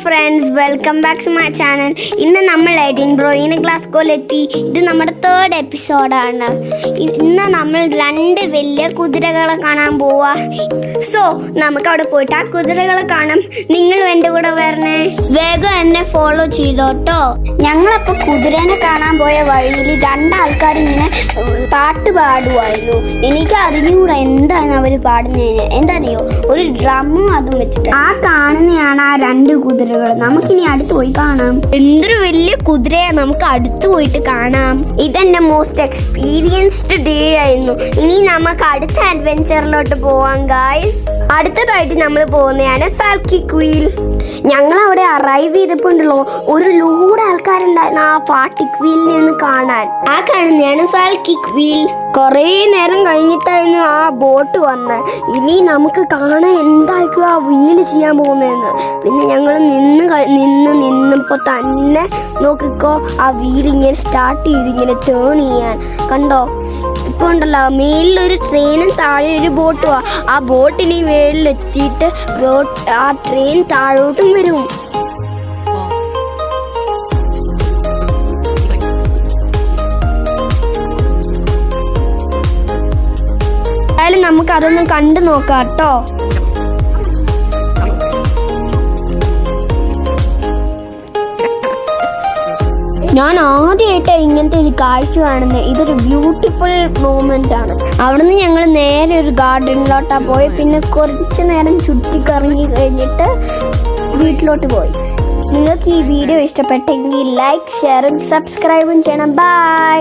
Friends welcome back to my channel ഇന്ന് നമ്മൾ എഡിൻബ്രോയിന് ഗ്ലാസ്കോയിലെത്തി ഇത് നമ്മുടെ തേർഡ് എപ്പിസോഡാണ് ഇന്ന് നമ്മൾ രണ്ട് വലിയ കുതിരകളെ കാണാൻ പോവാ. സോ നമുക്ക് അവിടെ പോയിട്ട് ആ കുതിരകളെ കാണാം. നിങ്ങളും എന്റെ കൂടെ വരണേ. വേഗം എന്നെ ഫോളോ ചെയ്തോട്ടോ. ഞങ്ങളപ്പോൾ കുതിരനെ കാണാൻ പോയ വഴിയിൽ രണ്ടാൾക്കാർ ഇങ്ങനെ പാട്ട് പാടുമായിരുന്നു എനിക്ക് അറിഞ്ഞുകൂടെ എന്താണ് അവർ പാടുന്നതിന് അറിയോ? ഒരു ഡ്രമ്മും അതും വെച്ചിട്ട്. ആ കാണുന്നതാണ് ആ രണ്ട് കുതിരകൾ. നമുക്കിനി അടുത്ത് പോയി കാണാം. എന്തൊരു വലിയ കുതിരയാ നമുക്ക് അടുത്ത് പോയിട്ട് കാണാം. ഇതെന്റെ മോസ്റ്റ് എക്സ്പീരിയൻസ്ഡ് ഡേ ആയിരുന്നു. ഇനി നമുക്ക് അടുത്ത അഡ്വഞ്ചറിലോട്ട് പോവാം ഗായ്സ് അടുത്തതായിട്ട് നമ്മൾ പോകുന്നതാണ് ഫാൽക്കി ക്വീൽ ഞങ്ങൾ അവിടെ അറൈവ് ചെയ്തപ്പോണ്ടല്ലോ ഒരു ലോഡ് ആൾക്കാരുണ്ടായിരുന്നു ആ പാട്ടി വീലിനെ ഒന്ന് കാണാൻ. ആ കാണുന്നതാണ് കിക്ക് വീൽ കുറേ നേരം കഴിഞ്ഞിട്ടായിരുന്നു ആ ബോട്ട് വന്നത് ഇനി നമുക്ക് കാണാൻ എന്തായിരിക്കും ആ വീൽ ചെയ്യാൻ പോകുന്നതെന്ന്. പിന്നെ ഞങ്ങൾ നിന്ന് നിന്ന് നിന്നപ്പോൾ തന്നെ നോക്കിക്കോ ആ വീലിങ്ങനെ സ്റ്റാർട്ട് ചെയ്ത് ഇങ്ങനെ ടേൺ ചെയ്യാൻ. കണ്ടോ? ഇപ്പൊ ഉണ്ടല്ലോ മേലിലൊരു ട്രെയിനും താഴെ ഒരു ബോട്ടും ആ ബോട്ടിന് മേളിലെത്തിയിട്ട് ബോട്ട് ആ ട്രെയിൻ താഴോട്ടും വരും. എന്തായാലും നമുക്ക് അതൊന്ന് കണ്ടു നോക്കാം കേട്ടോ ഞാൻ ആദ്യമായിട്ട് ഇങ്ങനത്തെ ഒരു കാഴ്ച കാണുന്നത് ഇതൊരു ബ്യൂട്ടിഫുൾ മൂമെന്റ് ആണ്. അവിടുന്ന് ഞങ്ങൾ നേരെ ഒരു ഗാർഡനിലോട്ടാ പോയി. പിന്നെ കുറച്ച് നേരം ചുറ്റിക്കറങ്ങി കഴിഞ്ഞിട്ട് വീട്ടിലോട്ട് പോയി. നിങ്ങൾക്ക് ഈ വീഡിയോ ഇഷ്ടപ്പെട്ടെങ്കിൽ ലൈക്ക് ഷെയറും സബ്സ്ക്രൈബും ചെയ്യണം. ബൈ